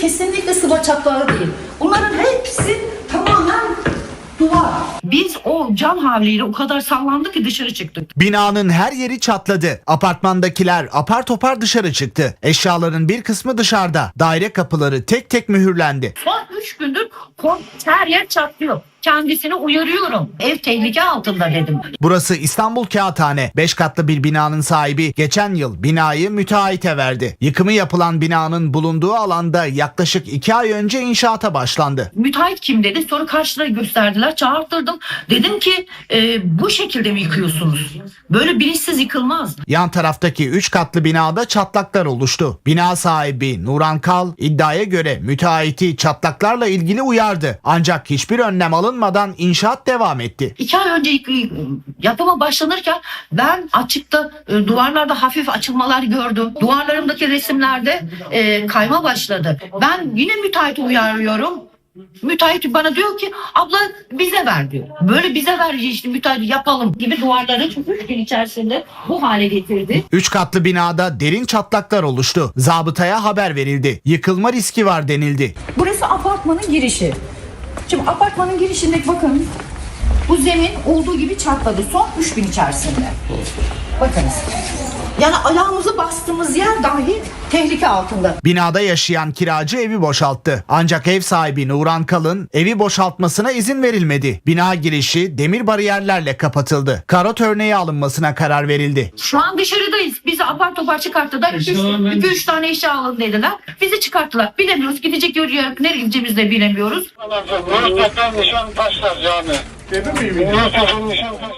kesinlikle sıva çatlağı değil. Bunların hepsi tamamen duvar. Biz o cam havliyle o kadar sallandık ki dışarı çıktık. Binanın her yeri çatladı. Apartmandakiler apar topar dışarı çıktı. Eşyaların bir kısmı dışarıda. Daire kapıları tek tek mühürlendi. Son 3 gündür her yer çatlıyor. Kendisini uyarıyorum. Ev tehlike altında dedim. Burası İstanbul Kağıthane. 5 katlı bir binanın sahibi geçen yıl binayı müteahhite verdi. Yıkımı yapılan binanın bulunduğu alanda yaklaşık 2 ay önce inşaata başlandı. Müteahhit kim dedi. Sonra karşıda gösterdiler. Çağırttırdım. Dedim ki e, bu şekilde mi yıkıyorsunuz? Böyle bilinçsiz yıkılmaz. Yan taraftaki 3 katlı binada çatlaklar oluştu. Bina sahibi Nuran Kal iddiaya göre müteahhiti çatlaklarla ilgili uyardı. Ancak hiçbir önlem alınmadan inşaat devam etti. İki ay önce yık- yapıma başlanırken ben açıkta e, duvarlarda hafif açılmalar gördüm. Duvarlarımdaki resimlerde e, kayma başladı. Ben yine müteahhiti uyarıyorum. Müteahhit bana diyor ki abla bize ver diyor. Böyle bize ver işte müteahhit yapalım gibi duvarları üç gün içerisinde bu hale getirdi. 3 katlı binada derin çatlaklar oluştu. Zabıtaya haber verildi. Yıkılma riski var denildi. Burası apartmanın girişi. Şimdi apartmanın girişindeki bakın bu zemin olduğu gibi çatladı son 3 gün içerisinde. Bakınız. Yani ayağımızı bastığımız yer dahi tehlike altında. Binada yaşayan kiracı evi boşalttı. Ancak ev sahibi Nuran Kalın evi boşaltmasına izin verilmedi. Bina girişi demir bariyerlerle kapatıldı. Karot örneği alınmasına karar verildi. Şu an dışarıdayız. Bizi apar topar çıkarttılar. 2-3 tane eşya alın dediler. Bizi çıkarttılar. Bilemiyoruz. Gidecek yol yok. Nereye gideceğimizi de bilemiyoruz. Murat Paşa Nişan Taşlar Cami. Murat Paşa Nişan Taşlar.